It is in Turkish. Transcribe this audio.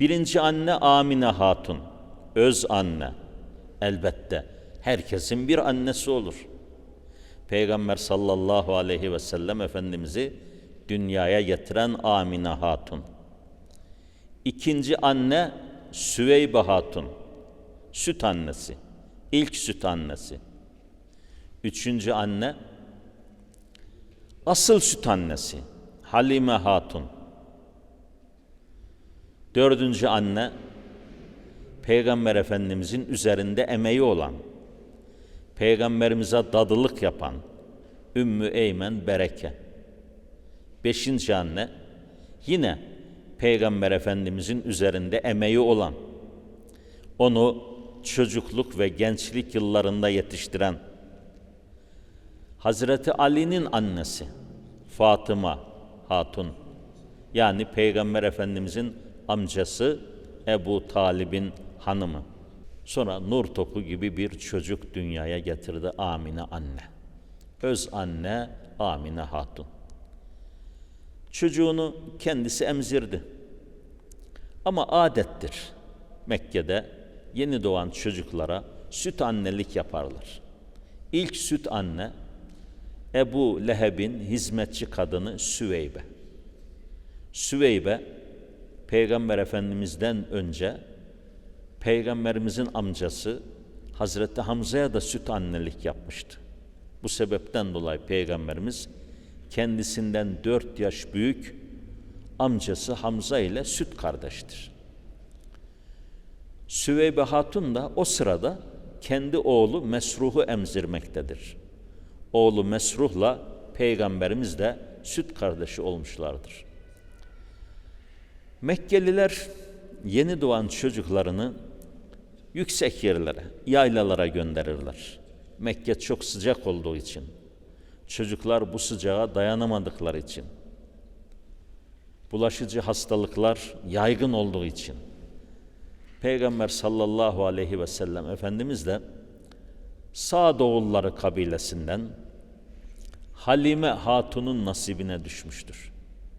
Birinci anne Amine Hatun, öz anne. Elbette herkesin bir annesi olur. Peygamber sallallahu aleyhi ve sellem Efendimiz'i dünyaya getiren Amine Hatun. İkinci anne Süveybe Hatun, süt annesi, ilk süt annesi. Üçüncü anne asıl süt annesi Halime Hatun. Dördüncü anne Peygamber Efendimizin üzerinde emeği olan, Peygamberimize dadılık yapan Ümmü Eymen Bereke. Beşinci anne yine Peygamber Efendimizin üzerinde emeği olan, onu çocukluk ve gençlik yıllarında yetiştiren Hazreti Ali'nin annesi Fatıma Hatun yani Peygamber Efendimizin amcası Ebu Talib'in hanımı. Sonra nur topu gibi bir çocuk dünyaya getirdi Amine anne. Öz anne Amine Hatun. Çocuğunu kendisi emzirdi. Ama adettir. Mekke'de yeni doğan çocuklara süt annelik yaparlar. İlk süt anne Ebu Leheb'in hizmetçi kadını Süveybe. Süveybe Peygamber Efendimiz'den önce Peygamberimizin amcası Hazreti Hamza'ya da süt annelik yapmıştı. Bu sebepten dolayı Peygamberimiz kendisinden dört yaş büyük amcası Hamza ile süt kardeştir. Süveybe Hatun da o sırada kendi oğlu Mesruh'u emzirmektedir. Oğlu Mesruh'la Peygamberimiz de süt kardeşi olmuşlardır. Mekkeliler yeni doğan çocuklarını yüksek yerlere, yaylalara gönderirler. Mekke çok sıcak olduğu için. Çocuklar bu sıcağa dayanamadıkları için. Bulaşıcı hastalıklar yaygın olduğu için. Peygamber sallallahu aleyhi ve sellem Efendimiz de Sağdoğulları kabilesinden Halime Hatun'un nasibine düşmüştür.